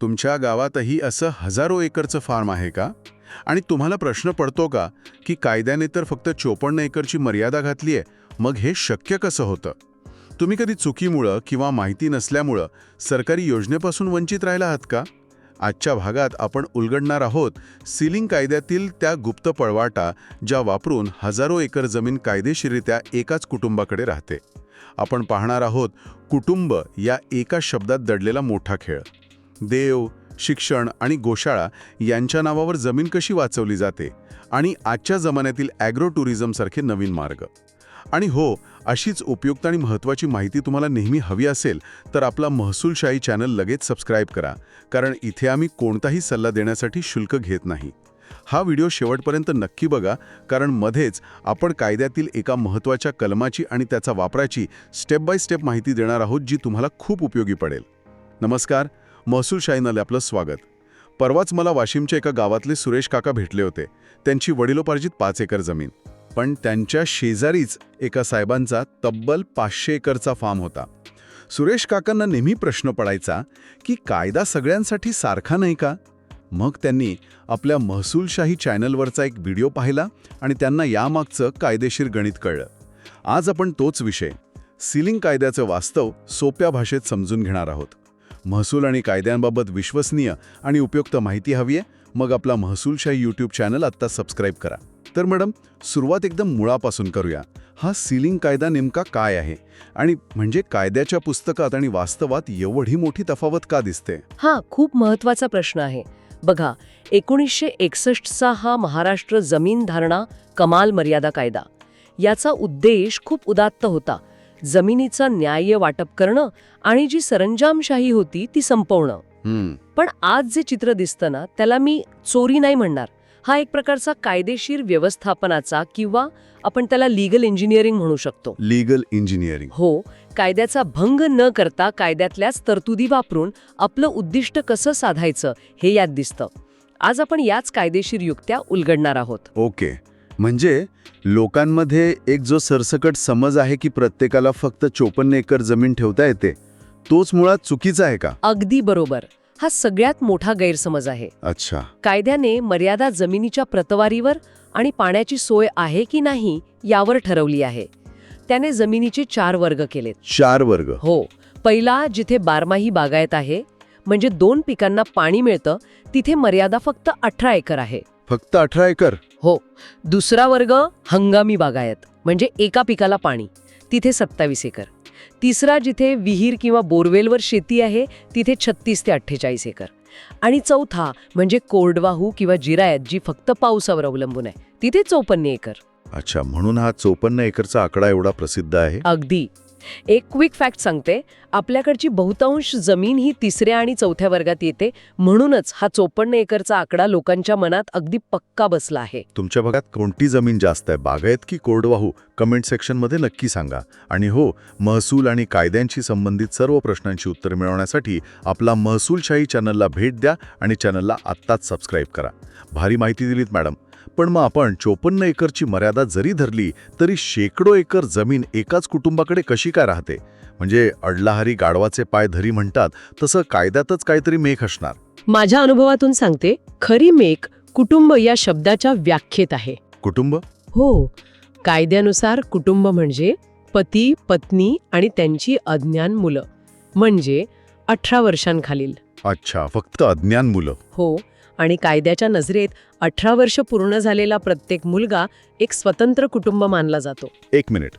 तुमच्या गावातही असं हजारो एकरचं फार्म आहे का? आणि तुम्हाला प्रश्न पडतो का की कायद्याने तर फक्त चोपन्न एकरची मर्यादा घातली आहे मग हे शक्य कसं होतं? तुम्ही कधी चुकीमुळं किंवा माहिती नसल्यामुळं सरकारी योजनेपासून वंचित राहिला आहात का? आजच्या भागात आपण उलगडणार आहोत सीलिंग कायद्यातील त्या गुप्त पळवाटा ज्या वापरून हजारो एकर जमीन कायदेशीरित्या एकाच कुटुंबाकडे राहते. आपण पाहणार आहोत कुटुंब या एका शब्दात दडलेला मोठा खेळ. देव शिक्षण आणि गोशाळा यांच्या नावावर जमीन कशी वाचवली जाते आणि आजच्या जमान्यातील ॲग्रो टुरिझमसारखे नवीन मार्ग. आणि हो अशीच उपयुक्त आणि महत्त्वाची माहिती तुम्हाला नेहमी हवी असेल तर आपला महसूलशाही चॅनल लगेच सबस्क्राईब करा कारण इथे आम्ही कोणताही सल्ला देण्यासाठी शुल्क घेत नाही. हा व्हिडिओ शेवटपर्यंत नक्की बघा कारण मध्येच आपण कायद्यातील एका महत्त्वाच्या कलमाची आणि त्याचा वापराची स्टेप बाय स्टेप माहिती देणार आहोत जी तुम्हाला खूप उपयोगी पडेल. नमस्कार महसूल शाहीनाले आपलं स्वागत. परवाच मला वाशिमच्या एका गावातले सुरेश काका भेटले होते. त्यांची वडिलोपार्जित पाच एकर जमीन. पण त्यांच्या शेजारीच एका साहेबांचा तब्बल पाचशे एकरचा फार्म होता. सुरेश काकांना नेहमी प्रश्न पडायचा की कायदा सगळ्यांसाठी सारखा नाही का? मग त्यांनी आपल्या महसूलशाही चॅनलवरचा एक व्हिडिओ पाहिला आणि त्यांना यामागचं कायदेशीर गणित कळलं. आज आपण तोच विषय सीलिंग कायद्याचं वास्तव सोप्या भाषेत समजून घेणार आहोत. महसूल आणि कायद्यांबाबत विश्वसनीय आणि उपयुक्त माहिती हवी आहे मग आपला महसूलशाही यूट्यूब चॅनल आत्ता सबस्क्राईब करा. तर मॅडम सुरुवात एकदम मुळापासून करूया. हा सीलिंग कायदा नेमका काय आहे? आणि म्हणजे कायद्याच्या पुस्तकात आणि वास्तवात एवढी मोठी तफावत का दिसते? हा खूप महत्त्वाचा प्रश्न आहे. बघा एकोणीसशे एकसष्टचा हा महाराष्ट्र जमीन धारणा कमाल मर्यादा कायदा. याचा उद्देश खूप उदात्त होता. जमिनीचं न्याय्य वाटप करणं आणि जी सरंजामशाही होती ती संपवणं. पण आज जे चित्र दिसतं ना त्याला मी चोरी नाही म्हणणार. हा एक प्रकारचा कायदेशीर व्यवस्थापनाचा किंवा आपण त्याला लिगल इंजिनिअरिंग म्हणू शकतो. लीगल इंजिनिअरिंग हो कायद्याचा भंग न करता कायद्यातल्याच तरतुदी वापरून आपलं उद्दिष्ट कसं साधायचं हे यात दिसतं. आज आपण याच कायदेशीर युक्त्या उलगडणार आहोत. ओके म्हणजे लोकांमध्ये एक जो सरसकट समज आहे की प्रत्येकाला फक्त चोपन्न एकर जमीन ठेवता येते तोच मुळात चुकीचा आहे का? अगदी बरोबर. हा सगळ्यात मोठा गैरसमज आहे. अच्छा. कायद्याने मर्यादा जमिनीच्या प्रतवारीवर आणि पाण्याची सोय आहे की नाही यावर ठरवली आहे. त्याने जमिनीचे चार वर्ग केलेत. चार वर्ग. हो. पहिला जिथे बारमाही बागायत आहे म्हणजे दोन पिकांना पाणी मिळतं तिथे मर्यादा फक्त अठरा एकर आहे. फक्त अठरा एकर. हो दुसरा वर्ग हंगामी बागायत म्हणजे एका पिकाला पाणी तिथे सत्तावीस एकर. तिसरा जिथे विहीर किंवा बोरवेलवर शेती आहे तिथे छत्तीस ते अठ्ठेचाळीस एकर. आणि चौथा म्हणजे कोरडवाहू किंवा जिरायत जी फक्त पावसावर अवलंबून आहे तिथे चौपन्न एकर. अच्छा म्हणून हा चोपन्न एकरचा आकडा एवढा प्रसिद्ध आहे? अगदी. एक क्विक फॅक्ट सांगते. आपल्याकडची बहुतांश जमीन ही तिसऱ्या आणि चौथ्या वर्गात येते. म्हणूनच हा चोपन्न एकरचा आकडा लोकांच्या मनात अगदी पक्का बसला आहे. तुमच्या भागात कोणती जमीन जास्त आहे? बागायत की कोरडवाहू? कमेंट सेक्शनमध्ये नक्की सांगा. आणि हो महसूल आणि कायद्यांशी संबंधित सर्व प्रश्नांची उत्तर मिळवण्यासाठी आपला महसूलशाही चॅनलला भेट द्या आणि चॅनलला आत्ताच सबस्क्राईब करा. भारी माहिती दिलीत मॅडम पण मग आपण चोपन्न एकरची मर्यादा जरी धरली तरी शेकडो एकर जमीन एकाच कुटुंबाकडे कशी काय राहते? म्हणजे अडलाहारी गाढवाचे पाय धरी म्हणतात तसं कायद्यातच काहीतरी मेख असणार. माझ्या अनुभवातून सांगते खरी मेक कुटुंब या शब्दाच्या व्याख्येत आहे. कुटुंब? हो. कायद्यानुसार कुटुंब म्हणजे पती पत्नी आणि त्यांची अज्ञान मुलं. म्हणजे अठरा वर्षांखालील. अच्छा फक्त अज्ञान मुलं. हो. आणि कायद्याच्या नजरेत अठरा वर्ष पूर्ण झालेला प्रत्येक मुलगा एक स्वतंत्र कुटुंब मानला जातो. एक मिनिट.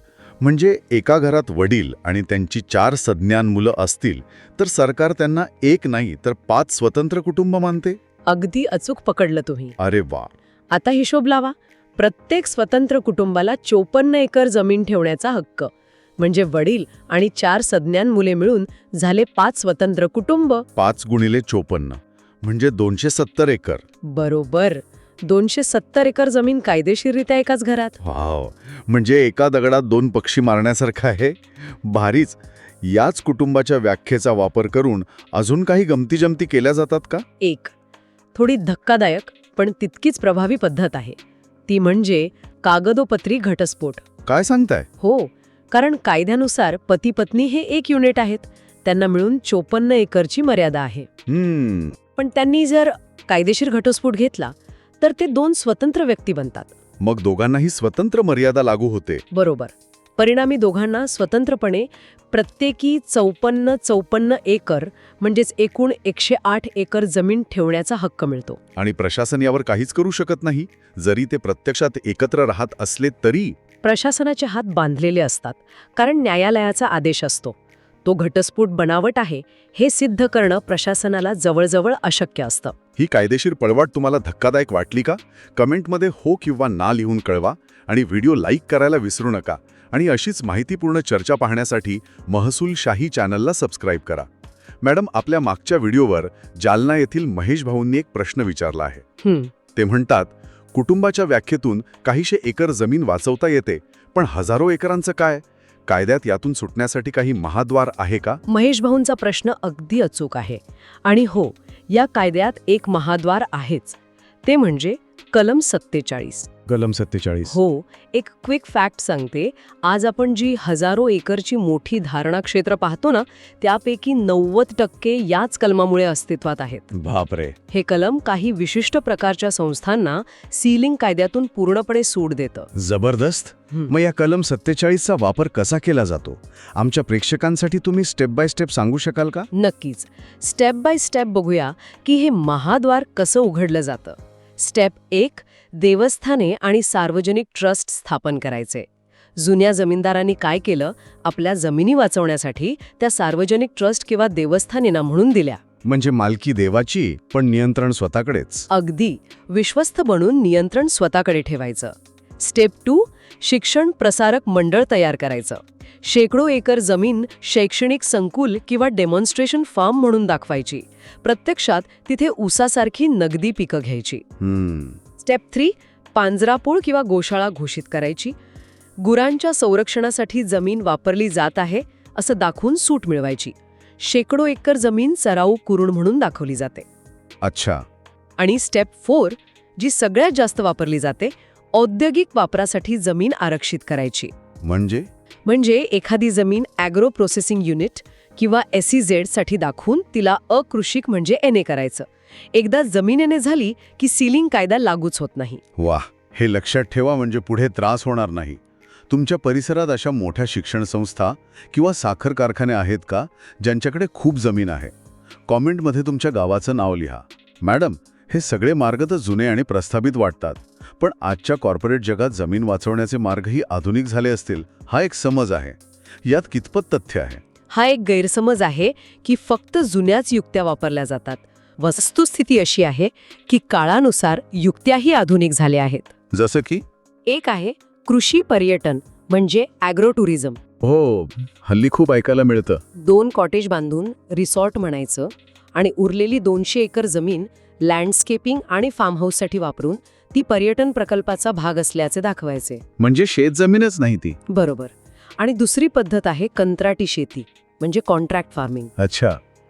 म्हणजे एका घरात वडील आणि त्यांची चार सज्ञान मुलं असतील तर सरकार त्यांना एक नाही तर पाच स्वतंत्र कुटुंब मानते? अगदी अचूक पकडलं तुम्ही. अरे वा. आता हिशोब लावा. प्रत्येक स्वतंत्र कुटुंबाला चोपन्न एकर जमीन ठेवण्याचा हक्क. म्हणजे वडील आणि चार सज्ञान मुले मिळून झाले पाच स्वतंत्र कुटुंब. पाच गुणिले चोपन्न. म्हणजे दोनशे सत्तर एकर. बरोबर. दोनशे सत्तर एकर जमीन कायदेशीररित्या एकाच घरात? वाव. म्हणजे एका दगडात दोन पक्षी मारण्यासारखं आहे? भारीच. याच कुटुंबाच्या व्याख्येचा वापर करून अजून काही गमती जमती केल्या जातात का? एक. थोडी धक्कादायक पण तितकीच प्रभावी पद्धत आहे. ती म्हणजे कागदोपत्री घटस्फोट. काय सांगताय? हो. कारण कायद्यानुसार पती पत्नी हे एक युनिट आहेत. त्यांना मिळून चोपन्न एकरची मर्यादा आहे. पण त्यांनी जर कायदेशीर घटस्फोट घेतला तर ते दोन स्वतंत्र व्यक्ती बनतात. मग दोघांनाही स्वतंत्र मर्यादा लागू होते. बरोबर. परिणामी दोघांना स्वतंत्रपणे प्रत्येकी चौपन्न चौपन्न एकर म्हणजेच एकूण एकशे आठ एकर जमीन ठेवण्याचा हक्क मिळतो. आणि प्रशासन यावर काहीच करू शकत नाही? जरी ते प्रत्यक्षात एकत्र राहत असले तरी? प्रशासनाचे हात बांधलेले असतात कारण न्यायालयाचा आदेश असतो. तो घटस्फोट बनावट आहे हे सिद्ध करणं प्रशासनाला जवळजवळ अशक्य असतं. ही कायदेशीर पळवाट तुम्हाला धक्कादायक वाटली का? कमेंटमध्ये हो किंवा ना लिहून कळवा आणि व्हिडिओ लाईक करायला विसरू नका आणि अशीच माहितीपूर्ण चर्चा पाहण्यासाठी महसूल शाही चॅनलला सबस्क्राईब करा. मॅडम आपल्या मागच्या व्हिडिओवर जालना येथील महेश भाऊंनी एक प्रश्न विचारला आहे. ते म्हणतात कुटुंबाच्या व्याख्येतून काहीशे एकर जमीन वाचवता येते पण हजारो एकरांचं काय? कायद्यात यातून सुटण्यासाठी काही महाद्वार आहे का? महेश भाऊंचा प्रश्न अगदी अचूक आहे. आणि हो या कायद्यात एक महाद्वार आहेच. ते म्हणजे कलम सत्तेचाळीस. कलम सत्तेचाळीस. हो एक क्विक फॅक्ट सांगते. आज आपण जी हजारो एकरची मोठी धारणा क्षेत्र पाहतो ना त्यापैकी नव्वद टक्के याच कलमामुळे अस्तित्वात आहेत. बापरे. हे कलम काही विशिष्ट प्रकारच्या संस्थांना सीलिंग कायद्यातून पूर्णपणे सूट देतं. जबरदस्त. मग या कलम सत्तेचाळीसचा वापर कसा केला जातो? आमच्या प्रेक्षकांसाठी तुम्ही स्टेप बाय स्टेप सांगू शकाल का? नक्कीच. स्टेप बाय स्टेप बघूया की हे महाद्वार कसं उघडलं जातं. स्टेप एक देवस्थाने आणि सार्वजनिक ट्रस्ट स्थापन करायचे. जुन्या जमीनदारांनी काय केलं? आपल्या जमिनी वाचवण्यासाठी त्या सार्वजनिक ट्रस्ट किंवा देवस्थानेना म्हणून दिल्या. म्हणजे मालकी देवाची पण नियंत्रण स्वतःकडेच. अगदी. विश्वस्त बनून नियंत्रण स्वतःकडे ठेवायचं. स्टेप टू शिक्षण प्रसारक मंडळ तयार करायचं. शेकडो एकर जमीन शैक्षणिक संकुल किंवा डेमॉन्स्ट्रेशन फार्म म्हणून दाखवायची. प्रत्यक्षात तिथे ऊसासारखी नगदी पिकं घ्यायची. स्टेप थ्री पांजरापोळ किंवा गोशाळा घोषित करायची. गुरांच्या संरक्षणासाठी जमीन वापरली जात आहे असं दाखवून सूट मिळवायची. शेकडो एकर जमीन सराऊ कुरुण म्हणून दाखवली जाते. अच्छा. आणि स्टेप फोर जी सगळ्यात जास्त वापरली जाते औद्योगिक वापरासाठी जमीन आरक्षित करायची. म्हणजे? म्हणजे एखादी जमीन ॲग्रो प्रोसेसिंग युनिट किंवा एसईझेडसाठी दाखवून तिला अकृषिक म्हणजे एने करायचं. एकदा जमीन एने झाली की सीलिंग कायदा लागूच होत नाही. वा हे लक्षात ठेवा म्हणजे पुढे त्रास होणार नाही. तुमच्या परिसरात अशा मोठ्या शिक्षण संस्था किंवा साखर कारखाने आहेत का ज्यांच्याकडे खूप जमीन आहे? कॉमेंटमध्ये तुमच्या गावाचं नाव लिहा. मॅडम हे सगळे मार्ग तर जुने आणि प्रस्थापित वाटतात पण आजच्या कॉर्पोरेट जगात जमीन वाचवण्याचे मार्गही आधुनिक झाले असतील हा एक समज आहे. यात कितपत तथ्य आहे? हा एक गैरसमज आहे की फक्त जुन्याच युक्त्या वापरल्या जातात. वस्तुस्थिती अशी आहे की काळानुसार युक्त्याही आधुनिक झाल्या आहेत. जसं की? एक आहे कृषी पर्यटन म्हणजे ॲग्रो टुरिझम हो हल्ली खूप ऐकायला मिळतं. दोन कॉटेज बांधून रिसॉर्ट म्हणायचं आणि उरलेली दोनशे एकर जमीन लँडस्केपिंग आणि फार्म हाऊससाठी वापरून ती पर्यटन प्रकल्पाचा भाग असल्याचे दाखवायचे. म्हणजे शेत जमीनच नाही ती. बरोबर. आणि दुसरी पद्धत आहे कंत्राटी शेती म्हणजे कॉन्ट्रॅक्ट फार्मिंग. अच्छा.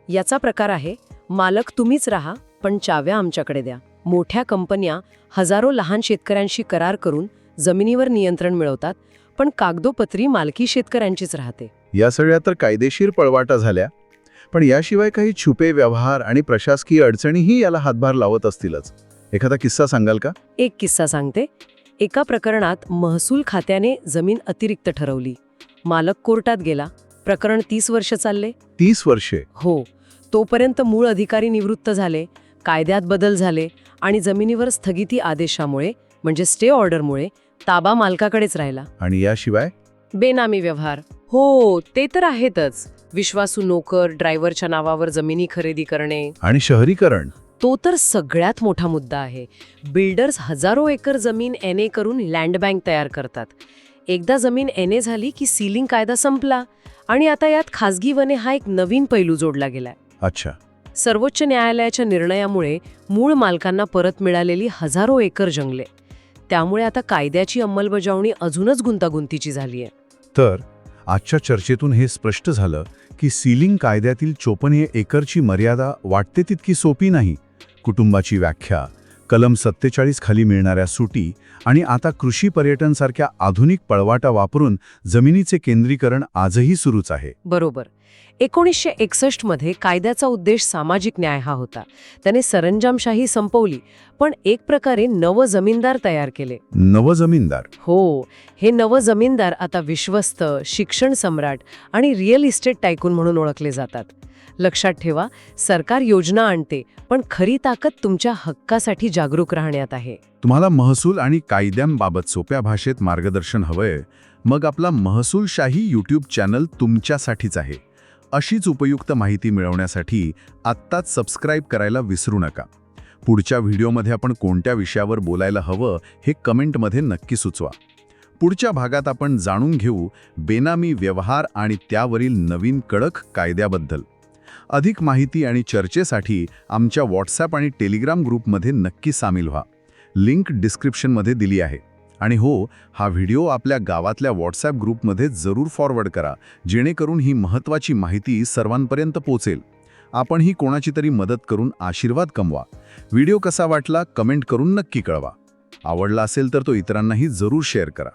याचा प्रकार आहे मालक तुम्हीच राहा पण चाव्या आमच्याकडे द्या. मोठ्या कंपन्या हजारो लहान शेतकऱ्यांशी करार करून जमिनीवर नियंत्रण मिळवतात पण कागदोपत्री मालकी शेतकऱ्यांचीच राहते. या सगळ्या तर कायदेशीर पळवाटा झाल्या पण याशिवाय काही छुपे व्यवहार आणि प्रशासकीय अडचणीही याला हातभार लावत असतीलच. एखादा किस्सा सांगाल का? एक किस्सा सांगते. एका प्रकरणात महसूल खात्याने जमीन अतिरिक्त ठरवली. मालक कोर्टात गेला. प्रकरण तीस वर्ष चालले. तीस वर्षे? हो. तोपर्यंत मूळ अधिकारी निवृत्त झाले कायद्यात बदल झाले आणि जमिनीवर स्थगिती आदेशामुळे म्हणजे स्टे ऑर्डरमुळे ताबा मालकाकडेच राहिला. आणि याशिवाय? बेनामी व्यवहार. हो ते तर आहेतच. विश्वासू नोकर ड्रायव्हरच्या नावावर जमिनी खरेदी करणे. आणि शहरीकरण? तो तर सगळ्यात मोठा मुद्दा आहे. बिल्डर्स हजारो एकर जमीन एन ए करून लँड बँक तयार करतात. एकदा जमीन एन ए झाली की सीलिंग कायदा संपला. आणि आता यात खासगी वने हा एक नवीन पैलू जोडला गेलाय. अच्छा. सर्वोच्च न्यायालयाच्या निर्णयामुळे मूळ मालकांना परत मिळालेली हजारो एकर जंगले. त्यामुळे आता कायद्याची अंमलबजावणी अजूनच गुंतागुंतीची झाली आहे तर आजच्या चर्चेतून हे स्पष्ट झालं की सीलिंग कायद्यातील चोपन्न एकरची मर्यादा वाटते तितकी सोपी नाही. कुटुंबाची व्याख्या कलम सत्तेचाळीस खाली मिळणाऱ्या सुटी आणि आता कृषी पर्यटनसारख्या आधुनिक पळवाटा वापरून जमिनीचे केंद्रीकरण आजही सुरूच आहे. बरोबर. एकोणीसशे एकसष्टमध्ये कायद्याचा उद्देश सामाजिक न्याय हा होता. त्याने सरंजामशाही संपवली पण एक प्रकारे नव जमीनदार तयार केले. नवजमीनदार हो हे नव जमीनदार आता विश्वस्त शिक्षण सम्राट आणि रिअल इस्टेट टायकून म्हणून ओळखले जातात. लक्षात ठेवा सरकार योजना आणते पण खरी ताकद तुमच्या हक्कासाठी जागरूक राहण्यात आहे. तुम्हाला महसूल आणि कायद्यांबाबत सोप्या भाषेत मार्गदर्शन हवंय मग आपला महसूलशाही यूट्यूब चॅनल तुमच्यासाठीच आहे. अशीच उपयुक्त माहिती मिळवण्यासाठी आत्ताच सबस्क्राईब करायला विसरू नका. पुढच्या व्हिडिओमध्ये आपण कोणत्या विषयावर बोलायला हवं हे कमेंटमध्ये नक्की सुचवा. पुढच्या भागात आपण जाणून घेऊ बेनामी व्यवहार आणि त्यावरील नवीन कडक कायद्याबद्दल. अधिक माहिती आणि चर्चेसाठी आमच्या व्हॉट्सॲप आणि टेलिग्राम ग्रुपमध्ये नक्की सामील व्हा. लिंक डिस्क्रिप्शनमध्ये दिली आहे. आणि हो हा व्हिडिओ आपल्या गावातल्या व्हॉट्सॲप ग्रुपमध्ये जरूर फॉरवर्ड करा जेणेकरून ही महत्त्वाची माहिती सर्वांपर्यंत पोचेल. आपण ही कोणाची तरी मदत करून आशीर्वाद कमवा. व्हिडिओ कसा वाटला कमेंट करून नक्की कळवा. आवडला असेल तर तो इतरांनाही जरूर शेअर करा.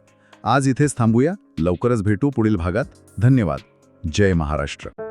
आज इथेच थांबूया. लवकरच भेटू पुढील भागात. धन्यवाद. जय महाराष्ट्र.